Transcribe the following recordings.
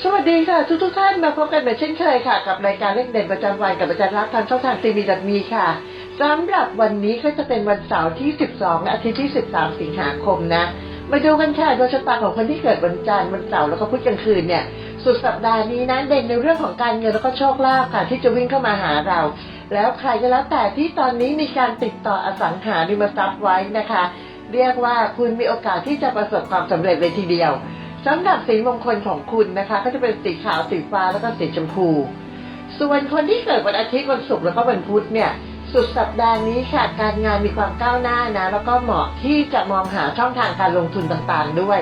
สวัสดีค่ะ ทุกทุกท่านมาพบกันเหมือนเช่นเคยค่ะ กับรายการเลขเด่นประจำวันกับอาจารย์รักทางช่องทางทีวีดัมีค่ะสำหรับวันนี้ก็จะเป็นวันเสาร์ที่ 12 และอาทิตย์ที่ 13 สิงหาคมนะ มาดูกันค่ะโดยชะตาของคนที่เกิดวันจันทร์วันเสาร์แล้วก็พุธกลางคืนเนี่ยสุดสัปดาห์นี้นะเด่นในเรื่องของการเงินแล้วก็โชคลาภค่ะ ที่จะวิ่งเข้ามาหาเรา แล้วใครก็แล้วแต่ที่ตอนนี้มีการติดต่ออสังหาริมทรัพย์ไว้นะคะ เรียกว่าคุณมีโอกาสที่จะประสบความสำเร็จเลยทีเดียว สำหรับสีมงคลของคุณนะคะ ก็จะเป็นสีขาวสีฟ้าแล้วก็สีชมพู ส่วนคนที่เกิดวันอาทิตย์วันศุกร์แล้วก็วันพุธเนี่ยสุดสัปดาห์นี้ค่ะการงานมีความก้าวหน้านะ แล้วก็เหมาะที่จะมองหาช่องทางการลงทุนต่างๆด้วย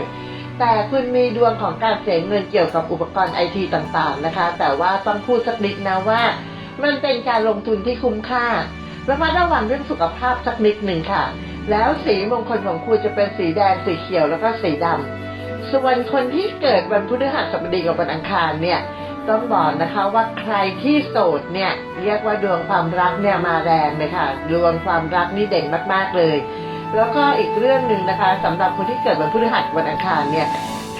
แต่คุณมีดวงของการเสียเงินเกี่ยวกับอุปกรณ์ไอทีต่างๆนะคะ แต่ว่าต้องพูดสักนิดนะว่า มันเป็นการลงทุนที่คุ้มค่าระมัดระวังเรื่องสุขภาพสักนิดหนึ่งค่ะ แล้วสีมงคลของคุณจะเป็นสีแดงสีเขียวแล้วก็สีดำ ส่วนคนที่เกิดวันพฤหัสบดีกับวันอังคารเนี่ยต้องบอกนะคะว่าใครที่โสดเนี่ยเรียกว่าดวงความรักเนี่ยมาแรงเลยค่ะดวงความรักนี่เด่นมากๆเลย แล้วก็อีกเรื่องหนึ่งนะคะสำหรับคนที่เกิดวันพฤหัสวันอังคารเนี่ย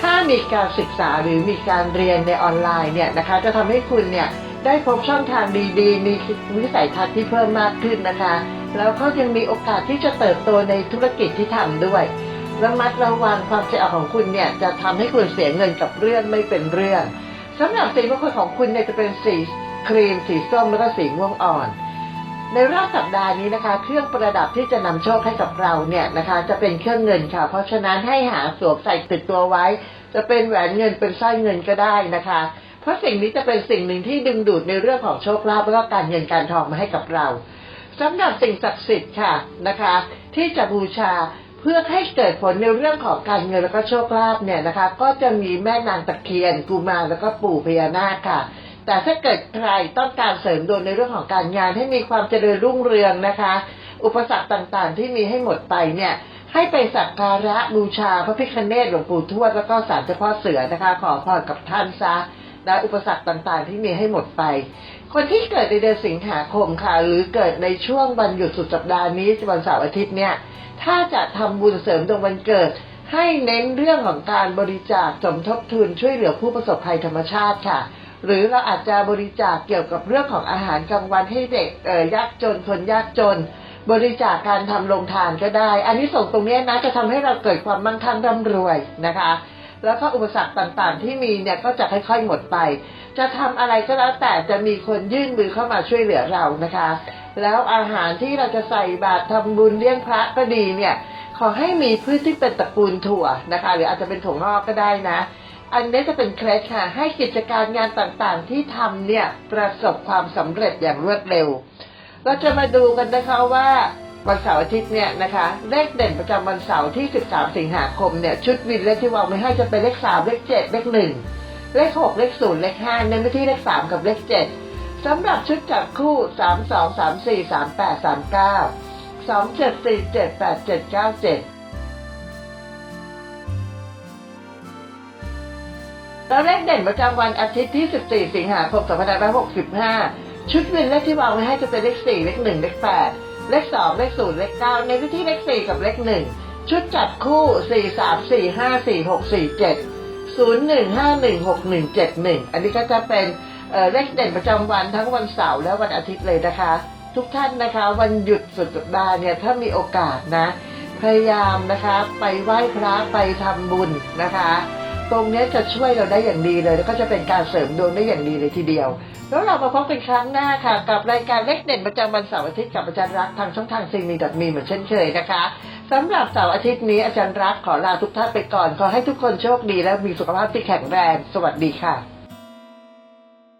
ถ้ามีการศึกษาหรือมีการเรียนในออนไลน์เนี่ยนะคะ จะทำให้คุณเนี่ยได้พบช่องทางดีๆ มีวิสัยทัศน์ที่เพิ่มมากขึ้นนะคะ แล้วก็ยังมีโอกาสที่จะเติบโตในธุรกิจที่ทำด้วย ระมัดระวังความใจเอาของคุณเนี่ยจะทำให้คุณเสียเงินกับเรื่องไม่เป็นเรื่องสำหรับสีมงคลของคุณเนี่ยจะเป็นสีครีม สีส้มแล้วก็สีม่วงอ่อน ในรอบสัปดาห์นี้นะคะ เครื่องประดับที่จะนำโชคให้กับเราเนี่ยนะคะ จะเป็นเครื่องเงินค่ะ เพราะฉะนั้นให้หาสวมใส่ติดตัวไว้ จะเป็นแหวนเงินเป็นสร้อยเงินก็ได้นะคะ เพราะสิ่งนี้จะเป็นสิ่งหนึ่งที่ดึงดูดในเรื่องของโชคลาภแล้วก็การเงินการทองมาให้กับเราสำหรับสิ่งศักดิ์สิทธิ์ค่ะนะคะ ที่จะบูชา เพื่อให้เกิดผลในเรื่องของการเงินแล้วก็โชคลาภเนี่ยนะคะ ก็จะมีแม่นางตะเคียนกุมารแล้วก็ปู่พญานาคค่ะ แต่ถ้าเกิดใครต้องการเสริมดวงในเรื่องของการงานให้มีความเจริญรุ่งเรืองนะคะ อุปสรรคต่างๆ ที่มีให้หมดไปเนี่ยให้ไปสักการะบูชาพระพิฆเนศหลวงปู่ทวดแล้วก็ศาลเจ้าพ่อเสือนะคะ ขอพรกับท่านซะ และอุปสรรคต่างๆ ที่มีให้หมดไป คนที่เกิดในเดือนสิงหาคมค่ะ หรือเกิดในช่วงวันหยุดสุดสัปดาห์นี้วันเสาร์อาทิตย์เนี่ยถ้าจะทำบุญเสริมดวงวันเกิด ให้เน้นเรื่องของการบริจาคสมทบทุนช่วยเหลือผู้ประสบภัยธรรมชาติค่ะ หรือเราอาจจะบริจาคเกี่ยวกับเรื่องของอาหารกลางวันให้เด็กเอ่อยากจนคนยากจน บริจาคการทำโรงทานก็ได้ อันนี้ส่งตรงนี้นะจะทำให้เราเกิดความมั่งคั่งร่ำรวยนะคะ แล้วก็อุปสรรคต่างๆ ที่มีเนี่ยก็จะค่อยๆหมดไป จะทำอะไรก็แล้วแต่จะมีคนยื่นมือเข้ามาช่วยเหลือเรานะคะ แล้วอาหารที่เราจะใส่บาตรทำบุญเลี้ยงพระก็ดีเนี่ย ขอให้มีพืชที่เป็นตระกูลถั่วนะคะ หรืออาจจะเป็นถั่วงอกก็ได้นะ อันนี้จะเป็นเคล็ดค่ะ ให้กิจการงานต่างๆที่ทำเนี่ยประสบความสำเร็จอย่างรวดเร็ว เราจะมาดูกันนะคะว่า วันเสาร์อาทิตย์เนี่ยนะคะ เลขเด่นประจำวันเสาร์ที่ 13 สิงหาคมเนี่ยชุดวินเลขที่วางไว้ให้จะเป็นเลข 3 เลข 7 เลข 1 เลข 6 เลข 0 เลข 5 เน้นไปที่เลข 3 กับเลข 7สำหรับชุดจับคู่ 3 2 3 4 3 8 3 9 2 7 4 7 8 7 9 7แล้วเลขเด่นประจำวันอาทิตย์ที่ 14 สิงหาคม 2565 ชุดวินเลขที่วางไว้ให้จะเป็นเลข 4 เลข 1 เลข 8 เลข2เลข0เลข9ในที่เลข4กับเลข1ชุดจัดคู่4 3 4 5 4 6 4 7 0 1 5 1 6 1 7 1อันนี้ก็จะเป็นเอ่อเลขเด่นประจำวันทั้งวันเสาร์และวันอาทิตย์เลยนะคะ ทุกท่านนะคะ วันหยุดสุดสัปดาห์เนี่ยถ้ามีโอกาสนะ พยายามนะคะ ไปไหว้พระไปทำบุญนะคะ ตรงนี้จะช่วยเราได้อย่างดีเลย แล้วก็จะเป็นการเสริมดวงได้อย่างดีเลยทีเดียว แล้วเรามาพบกันครั้งหน้าค่ะ กับรายการเล็กเด่นประจำวันเสาร์อาทิตย์กับอาจารย์รักทางช่องทางซีมีดมีเหมือนเช่นเคยนะคะสำหรับเสาร์อาทิตย์นี้อาจารย์รักขอลาทุกท่านไปก่อนขอให้ทุกคนโชคดีและมีสุขภาพที่แข็งแรง สวัสดีค่ะ